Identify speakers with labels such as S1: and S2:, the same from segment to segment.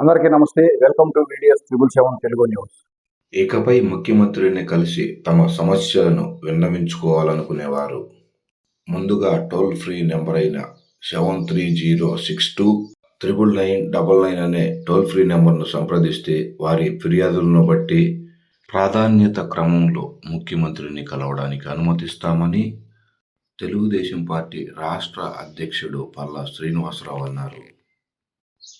S1: అందరికీ నమస్తే. Welcome to videos triple seven Telugu news
S2: ఇకపై ముఖ్యమంత్రిని కలిసి తమ సమస్యలను విన్నవించుకోవాలనుకునేవారు. ముందుగా టోల్ ఫ్రీ నెంబర్ అయిన seven three zero six two triple nine double nine అనే టోల్ ఫ్రీ నెంబర్ను సంప్రదిస్తే వారి ఫిర్యాదులను బట్టి ప్రాధాన్యత క్రమంలో ముఖ్యమంత్రిని కలవడానికి అనుమతిస్తామని తెలుగుదేశం పార్టీ రాష్ట్ర అధ్యక్షుడు పల్లా శ్రీనివాసరావు అన్నారు.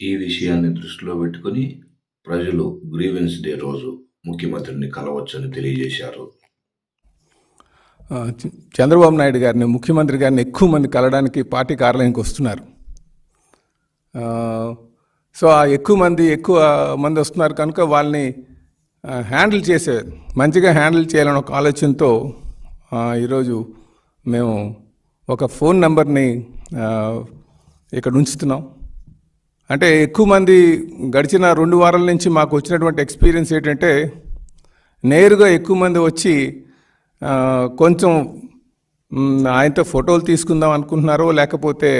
S2: ఈ విషయాన్ని దృష్టిలో పెట్టుకుని ప్రజలు గ్రీవెన్స్ డే రోజు ముఖ్యమంత్రిని కలవచ్చని తెలియజేశారు.
S3: చంద్రబాబు నాయుడు గారిని ముఖ్యమంత్రి గారిని ఎక్కువ మంది కలవడానికి పార్టీ కార్యాలయానికి వస్తున్నారు. సో ఆ ఎక్కువ మంది ఎక్కువ మంది వస్తున్నారు కనుక వాళ్ళని హ్యాండిల్ చేసే మంచిగా హ్యాండిల్ చేయాలని ఒక ఆలోచనతో ఈరోజు మేము ఒక ఫోన్ నెంబర్ని ఇక్కడ ఉంచుతున్నాం. అంటే ఎక్కువ మంది గడిచిన రెండు వారాల నుంచి మాకు వచ్చినటువంటి ఎక్స్పీరియన్స్ ఏంటంటే నేరుగా ఎక్కువ మంది వచ్చి కొంచెం ఆయనతో ఫోటోలు తీసుకుందాం అనుకుంటున్నారో లేకపోతే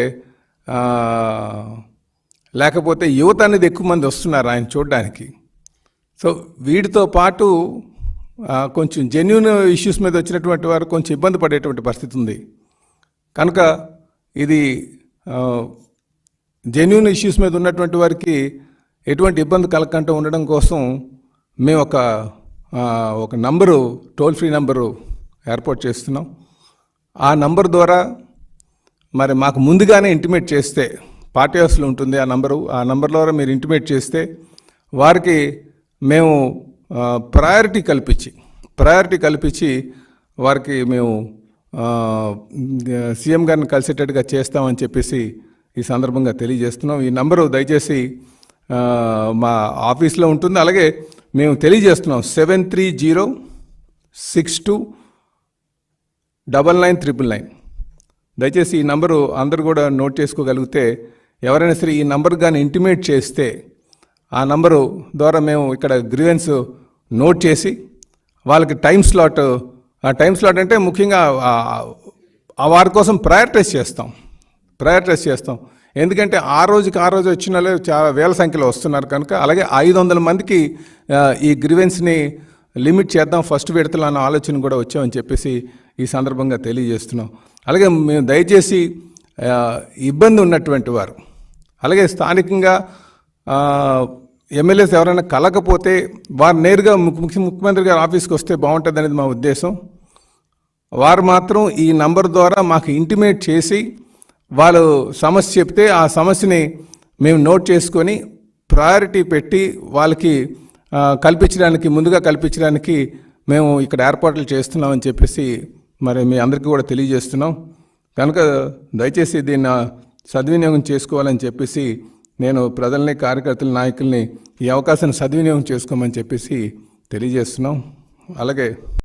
S3: లేకపోతే యువత అనేది ఎక్కువ మంది వస్తున్నారు ఆయన చూడడానికి. సో వీటితో పాటు కొంచెం జెన్యున్ ఇష్యూస్ మీద వచ్చినటువంటి వారు కొంచెం ఇబ్బంది పడేటువంటి పరిస్థితి ఉంది. కనుక ఇది జెన్యున్ ఇష్యూస్ మీద ఉన్నటువంటి వారికి ఎటువంటి ఇబ్బంది కలగకుండా ఉండడం కోసం మేము ఒక ఒక నంబరు టోల్ ఫ్రీ నంబరు ఏర్పాటు చేస్తున్నాం. ఆ నంబర్ ద్వారా మరి మాకు ముందుగానే ఇంటిమేట్ చేస్తే పార్టీ హౌస్లో ఉంటుంది ఆ నంబరు ఆ నంబర్ ద్వారా మీరు ఇంటిమేట్ చేస్తే వారికి మేము ప్రయారిటీ కల్పించి ప్రయారిటీ కల్పించి వారికి మేము సీఎం గారిని కలిసేటట్టుగా చేస్తామని చెప్పేసి ఈ సందర్భంగా తెలియజేస్తున్నాం. ఈ నంబరు దయచేసి మా ఆఫీస్లో ఉంటుంది. అలాగే మేము తెలియజేస్తున్నాం seven three zero six two double nine triple nine. దయచేసి ఈ నంబరు అందరు కూడా నోట్ చేసుకోగలిగితే ఎవరైనా సరే ఈ నంబర్ కానీ ఇంటిమేట్ చేస్తే ఆ నంబరు ద్వారా మేము ఇక్కడ గ్రీవెన్స్ నోట్ చేసి వాళ్ళకి టైం స్లాట్ ఆ టైం స్లాట్ అంటే ముఖ్యంగా ఆ వారి కోసం ప్రయారిటైజ్ చేస్తాం. ప్రయారిటైజ్ చేస్తాం. ఎందుకంటే ఆ రోజుకి ఆ రోజు వచ్చిన వాళ్ళు చాలా వేల సంఖ్యలో వస్తున్నారు కనుక అలాగే ఐదు వందల మందికి ఈ గ్రీవెన్స్ని లిమిట్ చేద్దాం ఫస్ట్ విడతలు అన్న ఆలోచన కూడా వచ్చామని చెప్పేసి ఈ సందర్భంగా తెలియజేస్తున్నాం. అలాగే మేము దయచేసి ఇబ్బంది ఉన్నటువంటి వారు అలాగే స్థానికంగా ఎమ్మెల్యేస్ ఎవరైనా కలకపోతే వారు నేరుగా ముఖ్య ముఖ్య- ముఖ్యమంత్రి గారి ఆఫీస్కి వస్తే బాగుంటుంది అనేది మా ఉద్దేశం. వారు మాత్రం ఈ నంబర్ ద్వారా మాకు ఇంటిమేట్ చేసి వాళ్ళు సమస్య చెప్తే ఆ సమస్యని మేము నోట్ చేసుకొని ప్రయారిటీ పెట్టి వాళ్ళకి కల్పించడానికి ముందుగా కల్పించడానికి మేము ఇక్కడ ఏర్పాట్లు చేస్తున్నామని చెప్పేసి మరి మీ అందరికీ కూడా తెలియజేస్తున్నాం. కనుక దయచేసి దీన్ని సద్వినియోగం చేసుకోవాలని చెప్పేసి నేను ప్రజల్ని కార్యకర్తల నాయకుల్ని ఈ అవకాశాన్ని సద్వినియోగం చేసుకోమని చెప్పేసి తెలియజేస్తున్నాం. అలాగే